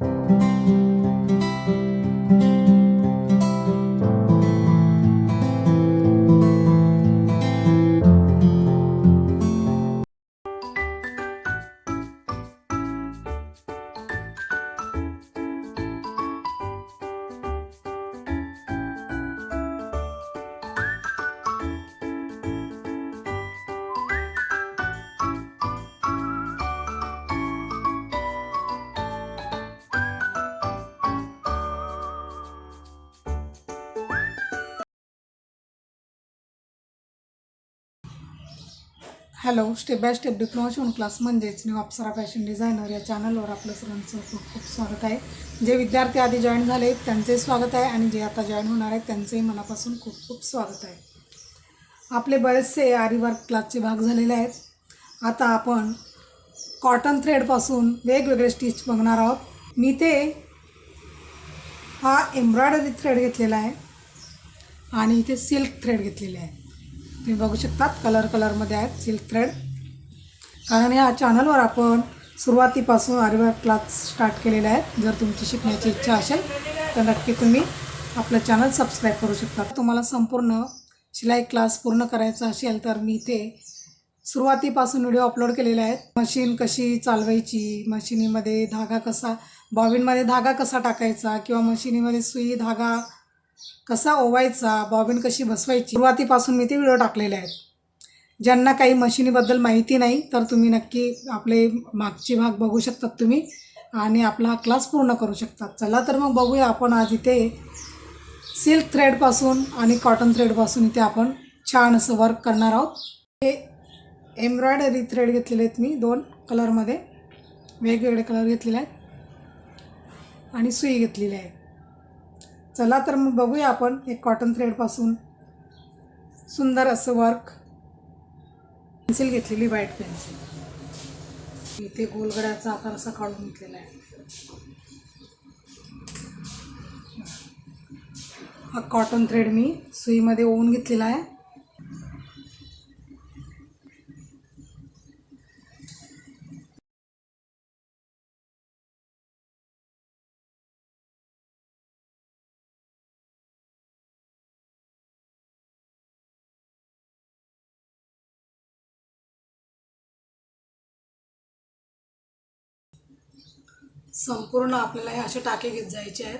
you hello step by step diploma शिवण class म्हणजेच new Apsara fashion designer या चॅनलवर आपलं सर्वांचं खूप खूप स्वागत आहे. जे विद्यार्थी आधी जॉईन झाले आहेत त्यांचे स्वागत आहे आणि जे आता जॉईन होणार आहेत त्यांचंही मनापासून खूप खूप स्वागत आहे. आपले बरेचसे आरीवर्क क्लासचे भाग झालेले आहेत. आता आपण कॉटन थ्रेडपासून वेगवेगळे स्टिच बघणार आहोत. मी ते हा एम्ब्रॉयडरी थ्रेड घेतलेला आहे आणि इथे सिल्क थ्रेड घेतलेले आहे. तुम्ही बघू शकतात कलर कलरमध्ये आहेत सिल्क थ्रेड कारण या चॅनलवर आपण सुरुवातीपासून आरीवर्क क्लास स्टार्ट केलेले आहेत. जर तुमची शिकण्याची इच्छा असेल तर नक्की तुम्ही आपलं चॅनल सबस्क्राईब करू शकता. तुम्हाला संपूर्ण शिलाई क्लास पूर्ण करायचा असेल तर मी इथे सुरुवातीपासून व्हिडिओ अपलोड केलेले आहेत. मशीन कशी चालवायची मशिनीमध्ये धागा कसा बॉबिनमध्ये धागा कसा टाकायचा किंवा मशिनीमध्ये सुई धागा कसा ओवायचा बॉबिन कशी बसवायची? सुरुवातीपासून मी ते व्हिडिओ टाकलेले आहेत. ज्यांना काही मशिनीबद्दल माहिती नाही तर तुम्ही नक्की आपले मागची भाग बघू शकतात तुम्ही आणि आपला हा क्लास पूर्ण करू शकतात. चला तर मग बघूया आपण आज इथे सिल्क थ्रेडपासून आणि कॉटन थ्रेडपासून इथे आपण छान असं वर्क करणार आहोत. हे एम्ब्रॉयडरी थ्रेड घेतलेले आहेत मी दोन कलरमध्ये वेगवेगळे कलर घेतलेले आहेत आणि सुई घेतलेली आहे. चला तर मग बघूया आपण एक कॉटन थ्रेडपासून सुंदर असं वर्क पेन्सिल घेतलेली व्हाईट पेन्सिल इथे गोलगड्याचा आकार असा काढून घेतलेला आहे. हा कॉटन थ्रेड मी सुईमध्ये ओवून घेतलेला आहे. संपूर्ण आपल्याला हे असे टाके घेत जायचे आहेत.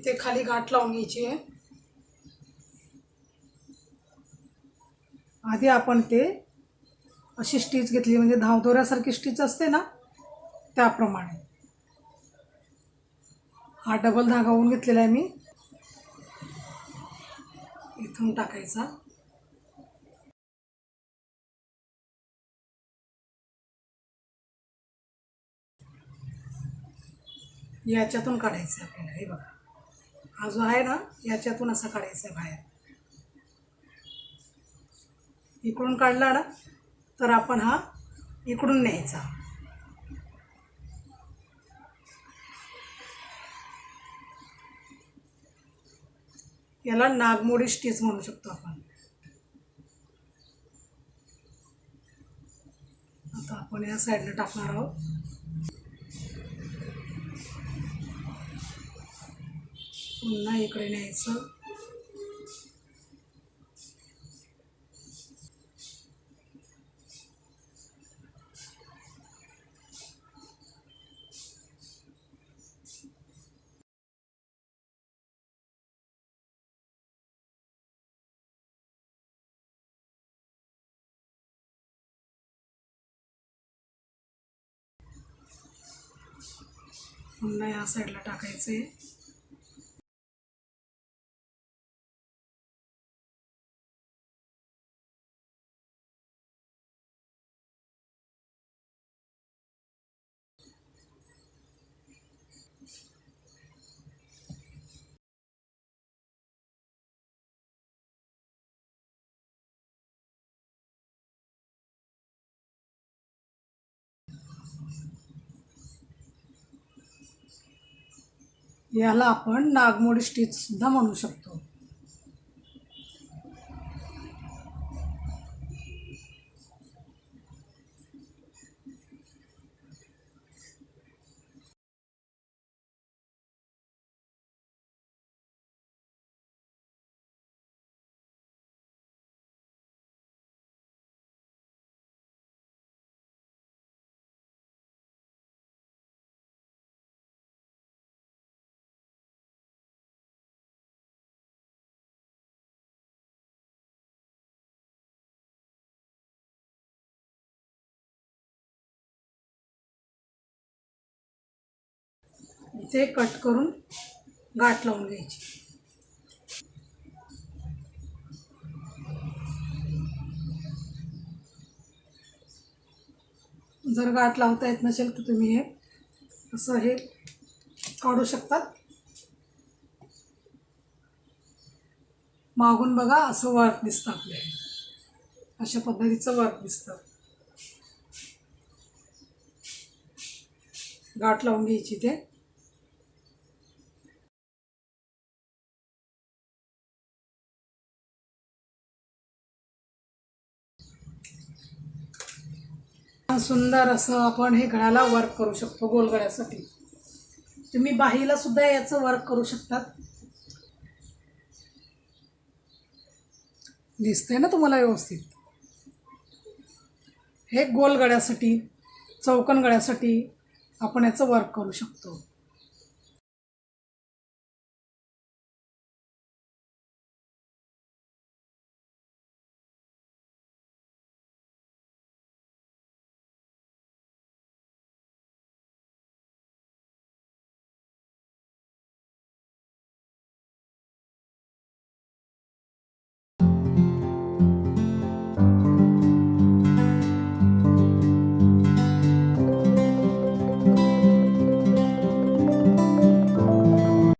इथे खाली गाठ लावून घ्यायची आहे. आधी आपण ते अशी स्टिच घेतली म्हणजे धावदोऱ्यासारखी स्टिच असते ना त्याप्रमाणे. हा डबल धागा होऊन घेतलेला आहे मी. इथून टाकायचा. याच्यातून काढायचं आहे आपल्याला हे बघा. हा जो आहे ना याच्यातून असा काढायचा आहे बाहेर. इकडून काढला ना तर आपण हा इकडून न्यायचा. याला नागमोडी स्टीच म्हणू शकतो आपण. आता आपण या साईडला टाकणार आहोत. पुन्हा इकडे न्यायचं. पुन्हा या साईडला टाकायचे याला आपण नागमोडी स्टिच सुद्धा म्हणू शकतो. इथे कट करून गाठ लावून घ्यायची. जर गाठ लावता येत नसेल तर तुम्ही हे असं हे काढू शकतात. मागून बघा असं वर्क दिसतं आपल्याला. अशा पद्धतीचं वर्क दिसतं. गाठ लावून घ्यायची ते. सुंदर असं आपण हे गळ्याला वर्क करू शकतो गोलगळ्यासाठी तुम्ही बाहीला सुद्धा याचं वर्क करू शकतात. दिसतंय ना तुम्हाला व्यवस्थित? हे गोल गळ्यासाठी चौकन गळ्यासाठी आपण याचं वर्क करू शकतो.